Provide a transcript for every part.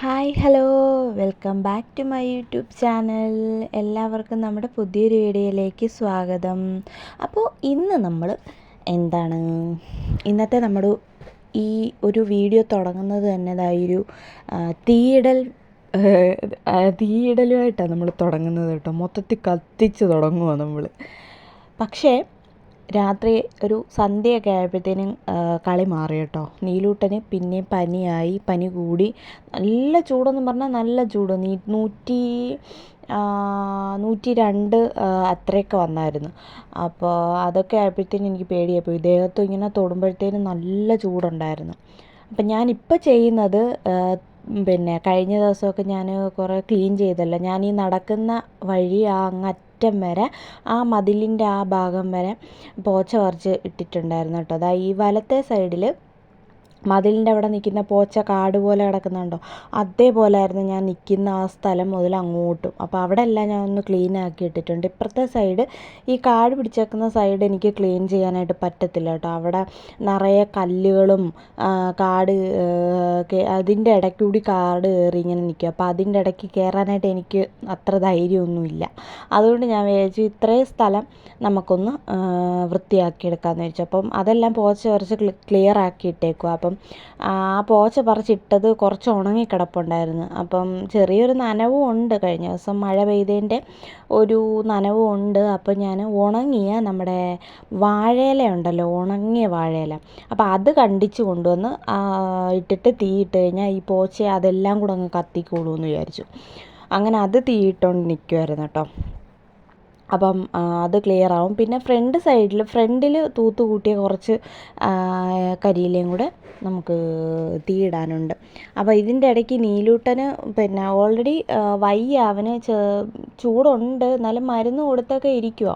Hi hello. Welcome back to my YouTube channel. എല്ലാവർക്കും നമ്മുടെ പുതിയൊരു വീഡിയോയിലേക്ക് സ്വാഗതം. അപ്പോൾ ഇന്ന് നമ്മൾ എന്താണ്? ഇന്നത്തെ നമ്മുടെ ഈ ഒരു വീഡിയോ തുടങ്ങുന്നത് തന്നെ ഇതായൊരു തീയിടൽ തീയിടലുമായിട്ടാണ് നമ്മൾ തുടങ്ങുന്നത് കേട്ടോ. മൊത്തത്തിൽ കത്തിച്ച് തുടങ്ങുക നമ്മൾ പക്ഷേ രാത്രി ഒരു സന്ധ്യയൊക്കെ ആയപ്പോഴത്തേനും കളി മാറി കേട്ടോ. നീലൂട്ടന് പിന്നെയും പനിയായി. പനി കൂടി. നല്ല ചൂടെന്ന് പറഞ്ഞാൽ നല്ല ചൂട്. നീ നൂറ്റി നൂറ്റി രണ്ട് അത്രയൊക്കെ വന്നായിരുന്നു. അപ്പോൾ അതൊക്കെ ആയപ്പോഴത്തേനും എനിക്ക് പേടിയായി പോയി ദേഹത്തും ഇങ്ങനെ തൊടുമ്പോഴത്തേനും നല്ല ചൂടുണ്ടായിരുന്നു. അപ്പം ഞാനിപ്പോൾ ചെയ്യുന്നത് പിന്നെ കഴിഞ്ഞ ദിവസമൊക്കെ ഞാൻ കുറേ ക്ലീൻ ചെയ്തല്ലോ. ഞാൻ ഈ നടക്കുന്ന വഴി ആ അങ്ങ് അറ്റം വരെ ആ മതിലിന്റെ ആ ഭാഗം വരെ പോച്ച പറിച്ച് ഇട്ടിട്ടുണ്ടായിരുന്നു കേട്ടോ. ദാ ഈ വലത്തെ സൈഡിൽ മതിലിന്റെ അവിടെ നിൽക്കുന്ന പോച്ച കാട് പോലെ കിടക്കുന്നുണ്ടോ? അതേപോലെ ആയിരുന്നു ഞാൻ നിൽക്കുന്ന ആ സ്ഥലം മുതൽ അങ്ങോട്ടും. അപ്പോൾ അവിടെ എല്ലാം ഞാൻ ഒന്ന് ക്ലീൻ ആക്കി ഇട്ടിട്ടുണ്ട്. ഇപ്പുറത്തെ സൈഡ് ഈ കാട് പിടിച്ചേക്കുന്ന സൈഡ് എനിക്ക് ക്ലീൻ ചെയ്യാനായിട്ട് പറ്റത്തില്ല കേട്ടോ. അവിടെ നിറയെ കല്ലുകളും കാട് അതിന്റെ ഇടയ്ക്കൂടി കാട് കയറി ഇങ്ങനെ നിൽക്കും അപ്പോൾ അതിന്റെ ഇടയ്ക്ക് കയറാനായിട്ട് എനിക്ക് അത്ര ധൈര്യമൊന്നുമില്ല. അതുകൊണ്ട് ഞാൻ വിചാരിച്ചു ഇത്രയും സ്ഥലം നമുക്കൊന്ന് വൃത്തിയാക്കി എടുക്കാമെന്ന് വിചാരിച്ചു. അപ്പം അതെല്ലാം പോച്ച കുറച്ച് ക്ലിയർ ആക്കി ഇട്ടേക്കുക ആ പോച്ച പറിച്ചിട്ടത് കുറച്ച് ഉണങ്ങി കിടപ്പുണ്ടായിരുന്നു. അപ്പം ചെറിയൊരു നനവും ഉണ്ട്. കഴിഞ്ഞ ദിവസം മഴ പെയ്തതിന്റെ ഒരു നനവും ഉണ്ട്. അപ്പം ഞാൻ ഉണങ്ങിയ നമ്മുടെ വാഴയില ഉണ്ടല്ലോ ഉണങ്ങിയ വാഴയില. അപ്പം അത് കണ്ടിച്ച് കൊണ്ടുവന്ന് ഇട്ടിട്ട് തീയിട്ട് കഴിഞ്ഞാൽ ഈ പോച്ച അതെല്ലാം കൂടെ അങ്ങ് കത്തിക്കോളൂ എന്ന് വിചാരിച്ചു. അങ്ങനെ അത് തീയിട്ടുകൊണ്ട് നിൽക്കുമായിരുന്നു കേട്ടോ. അപ്പം അത് ക്ലിയർ ആവും. പിന്നെ ഫ്രണ്ട് സൈഡിൽ ഫ്രണ്ടിൽ തൂത്ത് കൂട്ടിയ കുറച്ച് കരിയിലയും കൂടെ നമുക്ക് തീയിടാനുണ്ട്. അപ്പോൾ ഇതിന്റെ ഇടയ്ക്ക് നീലൂട്ടന് പിന്നെ ഓൾറെഡി വയ്യ അവന് ചൂടുണ്ട്. എന്നാലും മരുന്ന് കൊടുത്തൊക്കെ ഇരിക്കുക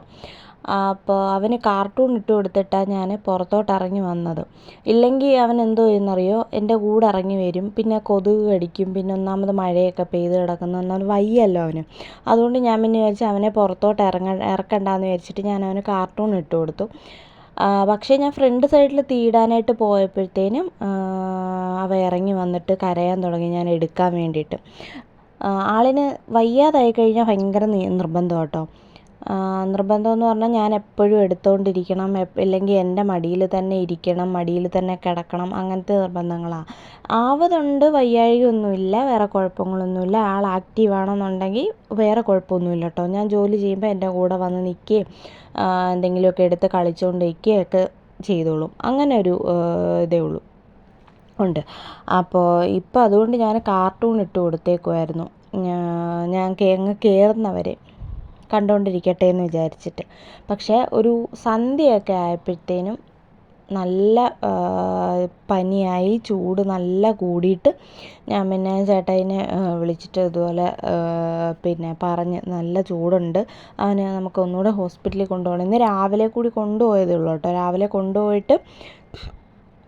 അപ്പോൾ അവന് കാർട്ടൂൺ ഇട്ട് കൊടുത്തിട്ടാണ് ഞാൻ പുറത്തോട്ട് ഇറങ്ങി വന്നത്. ഇല്ലെങ്കിൽ അവൻ എന്തോ ചെയ്യുമെന്നറിയോ എന്റെ കൂടെ ഇറങ്ങി വരും. പിന്നെ കൊതുക് കടിക്കും. പിന്നെ ഒന്നാമത് മഴയൊക്കെ പെയ്ത് കിടക്കുന്നു. ഒന്നാമത് വയ്യല്ലോ അവന്. അതുകൊണ്ട് ഞാൻ പിന്നെ വിചാരിച്ചു അവനെ പുറത്തോട്ട് ഇറങ്ങ ഇറക്കണ്ടെന്ന് വിചാരിച്ചിട്ട് ഞാൻ അവന് കാർട്ടൂൺ ഇട്ട് കൊടുത്തു. പക്ഷേ ഞാൻ ഫ്രണ്ട് സൈഡിൽ തീടാനായിട്ട് പോയപ്പോഴത്തേനും അവ ഇറങ്ങി വന്നിട്ട് കരയാൻ തുടങ്ങി ഞാൻ എടുക്കാൻ വേണ്ടിയിട്ട്. ആളിന് വയ്യാതായി കഴിഞ്ഞാൽ ഭയങ്കര നിർബന്ധം കേട്ടോ. നിർബന്ധം എന്ന് പറഞ്ഞാൽ ഞാൻ എപ്പോഴും എടുത്തുകൊണ്ടിരിക്കണം ഇല്ലെങ്കിൽ എന്റെ മടിയിൽ തന്നെ ഇരിക്കണം മടിയിൽ തന്നെ കിടക്കണം. അങ്ങനത്തെ നിർബന്ധങ്ങളാണ് ആവതുണ്ട് വയ്യാഴികയൊന്നുമില്ല വേറെ കുഴപ്പങ്ങളൊന്നുമില്ല. ആൾ ആക്റ്റീവ് ആണെന്നുണ്ടെങ്കിൽ വേറെ കുഴപ്പമൊന്നുമില്ല കേട്ടോ. ഞാൻ ജോലി ചെയ്യുമ്പോൾ എന്റെ കൂടെ വന്ന് നിൽക്കുകയും എന്തെങ്കിലുമൊക്കെ എടുത്ത് കളിച്ചുകൊണ്ടിരിക്കുകയൊക്കെ ചെയ്തോളും. അങ്ങനെ ഒരു ഇതേ ഉള്ളൂ. ഉണ്ട്. അപ്പോൾ ഇപ്പോൾ അതുകൊണ്ട് ഞാൻ കാർട്ടൂൺ ഇട്ട് കൊടുത്തേക്കുമായിരുന്നു ഞാൻ അങ്ങ് കയറുന്നവരെ കണ്ടുകൊണ്ടിരിക്കട്ടെ എന്ന് വിചാരിച്ചിട്ട്. പക്ഷേ ഒരു സന്ധ്യയൊക്കെ ആയപ്പോഴത്തേനും നല്ല പനിയായി ചൂട് നല്ല കൂടിയിട്ട് ഞാൻ പിന്നെ ചേട്ടായിനെ വിളിച്ചിട്ട് ഇതുപോലെ പിന്നെ പറഞ്ഞ് നല്ല ചൂടുണ്ട്. അവന് നമുക്ക് ഒന്നുകൂടെ ഹോസ്പിറ്റലിൽ കൊണ്ടുപോകണം. ഇന്ന് രാവിലെ കൂടി കൊണ്ടുപോയതേ ഉള്ളൂ കേട്ടോ. രാവിലെ കൊണ്ടുപോയിട്ട്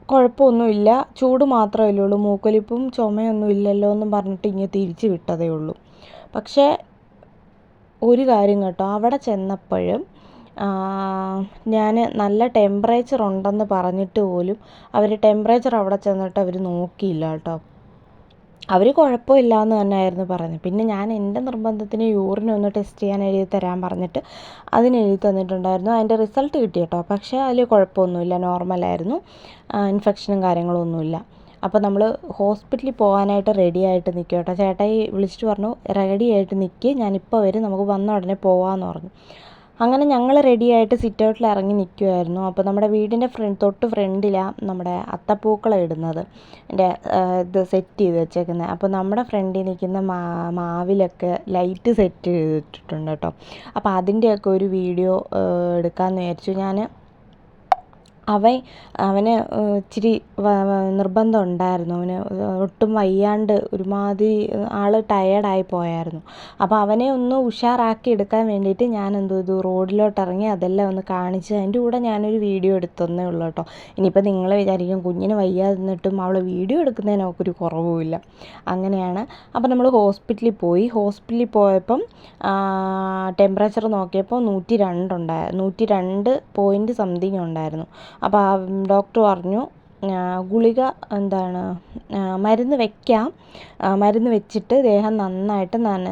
കുഴപ്പമൊന്നുമില്ല. ചൂട് മാത്രമേ ഉള്ളൂ. മൂക്കൊലിപ്പും ചുമയൊന്നും ഇല്ലല്ലോ എന്നും പറഞ്ഞിട്ട് ഇങ്ങനെ തിരിച്ച് വിട്ടതേ ഉള്ളൂ. പക്ഷേ ഒരു കാര്യം കേട്ടോ. അവിടെ ചെന്നപ്പോഴും ഞാൻ നല്ല ടെമ്പറേച്ചർ ഉണ്ടെന്ന് പറഞ്ഞിട്ട് പോലും അവർ ടെമ്പറേച്ചർ അവിടെ ചെന്നിട്ട് അവർ നോക്കിയില്ല കേട്ടോ. അവർ കുഴപ്പമില്ല എന്ന് തന്നെയായിരുന്നു പറഞ്ഞത്. പിന്നെ ഞാൻ എന്റെ നിർബന്ധത്തിന് യൂറിൻ ഒന്ന് ടെസ്റ്റ് ചെയ്യാൻ എഴുതി തരാൻ പറഞ്ഞിട്ട് അതിന് എഴുതി തന്നിട്ടുണ്ടായിരുന്നു. അതിന്റെ റിസൾട്ട് കിട്ടി കേട്ടോ. പക്ഷേ അതിൽ കുഴപ്പമൊന്നുമില്ല. നോർമലായിരുന്നു ഇൻഫെക്ഷനും കാര്യങ്ങളൊന്നുമില്ല. അപ്പോൾ നമ്മൾ ഹോസ്പിറ്റലിൽ പോകാനായിട്ട് റെഡി ആയിട്ട് നിൽക്കുക കേട്ടോ ചേട്ടായി വിളിച്ചിട്ട് പറഞ്ഞു റെഡി ആയിട്ട് നിൽക്കുക ഞാനിപ്പോൾ വരും നമുക്ക് വന്ന ഉടനെ പോകാമെന്ന് പറഞ്ഞു. അങ്ങനെ ഞങ്ങൾ റെഡി ആയിട്ട് സിറ്റ് ഔട്ടിൽ ഇറങ്ങി നിൽക്കുമായിരുന്നു അപ്പോൾ നമ്മുടെ വീടിന്റെ ഫ്രണ്ട് തൊട്ട് ഫ്രണ്ടിലാണ് നമ്മുടെ അത്തപ്പൂക്കളം ഇടുന്നത്. എന്റെ ഇത് സെറ്റ് ചെയ്ത് വെച്ചേക്കുന്നത് അപ്പോൾ നമ്മുടെ ഫ്രണ്ടിൽ നിൽക്കുന്ന മാ മാവിലൊക്കെ ലൈറ്റ് സെറ്റ് ചെയ്തിട്ടുണ്ട് കേട്ടോ അപ്പോൾ അതിന്റെയൊക്കെ ഒരു വീഡിയോ എടുക്കാമെന്ന് വിചാരിച്ചു. ഞാൻ അവൻ അവന് ഇച്ചിരി നിർബന്ധം ഉണ്ടായിരുന്നു അവന് ഒട്ടും വയ്യാണ്ട് ഒരുമാതിരി ആൾ ടയേർഡായി പോയായിരുന്നു. അപ്പോൾ അവനെ ഒന്ന് ഉഷാറാക്കി എടുക്കാൻ വേണ്ടിയിട്ട് ഞാൻ എന്ത് ചെയ്തു റോഡിലോട്ട് ഇറങ്ങി അതെല്ലാം ഒന്ന് കാണിച്ച് അതിന്റെ കൂടെ ഞാനൊരു വീഡിയോ എടുത്തെന്നേ ഉള്ളൂ കേട്ടോ. ഇനിയിപ്പോൾ നിങ്ങൾ വിചാരിക്കും കുഞ്ഞിന് വയ്യാതിരുന്നിട്ടും അവൾ വീഡിയോ എടുക്കുന്നതിന് അവൾക്കൊരു കുറവുമില്ല. അങ്ങനെയാണ്. അപ്പോൾ നമ്മൾ ഹോസ്പിറ്റലിൽ പോയി. ഹോസ്പിറ്റലിൽ പോയപ്പം ടെമ്പറേച്ചർ നോക്കിയപ്പോൾ നൂറ്റി രണ്ടുണ്ടായി നൂറ്റി രണ്ട് പോയിന്റ് സംതിങ് ഉണ്ടായിരുന്നു. അപ്പോൾ ഡോക്ടർ പറഞ്ഞു ഗുളിക എന്താണ് മരുന്ന് വെക്കാം. മരുന്ന് വെച്ചിട്ട് ദേഹം നന്നായിട്ട് നന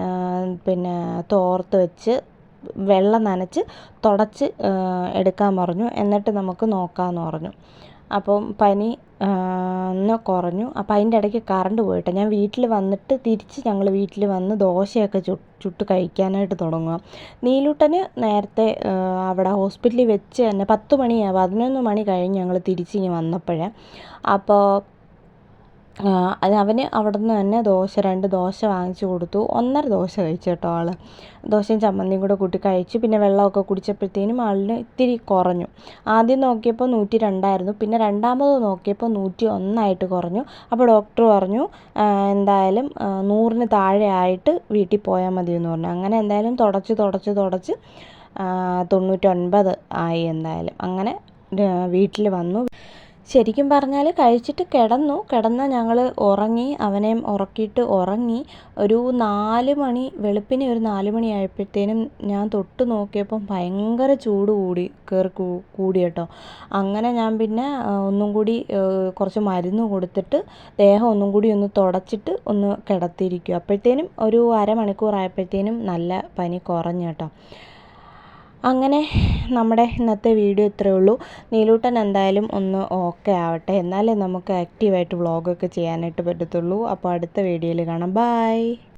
പിന്നെ തോർത്ത് വെച്ച് വെള്ളം നനച്ച് തുടച്ച് എടുക്കാൻ പറഞ്ഞു. എന്നിട്ട് നമുക്ക് നോക്കാമെന്ന് പറഞ്ഞു. അപ്പം പനി ഒന്ന് കുറഞ്ഞു. അപ്പം അതിന്റെ ഇടയ്ക്ക് കറണ്ട് പോയിട്ട് ഞാൻ വീട്ടിൽ വന്നിട്ട് തിരിച്ച് ഞങ്ങൾ വീട്ടിൽ വന്ന് ദോശയൊക്കെ ചു ചുട്ട് കഴിക്കാനായിട്ട് തുടങ്ങുക നീലൂട്ടന് നേരത്തെ അവിടെ ഹോസ്പിറ്റലിൽ വെച്ച് തന്നെ പത്ത് മണിയാണ് പതിനൊന്ന് മണി കഴിഞ്ഞ് ഞങ്ങൾ തിരിച്ച് ഇങ്ങ് വന്നപ്പോൾ അപ്പോൾ അത് അവന് അവിടെ നിന്ന് തന്നെ ദോശ രണ്ട് ദോശ വാങ്ങിച്ചു കൊടുത്തു. ഒന്നര ദോശ കഴിച്ചു കേട്ടോ ആൾ ദോശയും ചമ്മന്തിയും കൂടെ കൂട്ടി കഴിച്ചു. പിന്നെ വെള്ളമൊക്കെ കുടിച്ചപ്പോഴത്തേനും ആളിന് ഇത്തിരി കുറഞ്ഞു. ആദ്യം നോക്കിയപ്പോൾ നൂറ്റി രണ്ടായിരുന്നു. പിന്നെ രണ്ടാമത് നോക്കിയപ്പോൾ നൂറ്റി ഒന്നായിട്ട് കുറഞ്ഞു. അപ്പോൾ ഡോക്ടർ പറഞ്ഞു എന്തായാലും നൂറിന് താഴെ ആയിട്ട് വീട്ടിൽ പോയാൽ മതി എന്ന് പറഞ്ഞു. അങ്ങനെ എന്തായാലും തുടച്ച് തുടച്ച് തുടച്ച് തൊണ്ണൂറ്റൊൻപത് ആയി എന്തായാലും. അങ്ങനെ വീട്ടിൽ വന്നു. ശരിക്കും പറഞ്ഞാൽ കഴിച്ചിട്ട് കിടന്നു. കിടന്ന ഞങ്ങൾ ഉറങ്ങി. അവനെയും ഉറക്കിയിട്ട് ഉറങ്ങി. ഒരു നാല് മണി വെളുപ്പിനെ ഒരു നാല് മണി ആയപ്പോഴത്തേനും ഞാൻ തൊട്ട് നോക്കിയപ്പം ഭയങ്കര ചൂട് കൂടി കയറി കൂടി കേട്ടോ. അങ്ങനെ ഞാൻ പിന്നെ ഒന്നും കൂടി കുറച്ച് മരുന്ന് കൊടുത്തിട്ട് ദേഹം ഒന്നും കൂടി ഒന്ന് തുടച്ചിട്ട് ഒന്ന് കിടത്തിയിരിക്കും അപ്പോഴത്തേനും ഒരു അരമണിക്കൂർ ആയപ്പോഴത്തേനും നല്ല പനി കുറഞ്ഞു കേട്ടോ. അങ്ങനെ നമ്മുടെ ഇന്നത്തെ വീഡിയോ ഇത്രയേ ഉള്ളൂ. നീലൂട്ടൻ എന്തായാലും ഒന്ന് ഓക്കെ ആവട്ടെ. എന്നാലേ നമുക്ക് ആക്റ്റീവായിട്ട് വ്ളോഗൊക്കെ ചെയ്യാനായിട്ട് പറ്റത്തുള്ളൂ. അപ്പോൾ അടുത്ത വീഡിയോയിൽ കാണാം. ബായ്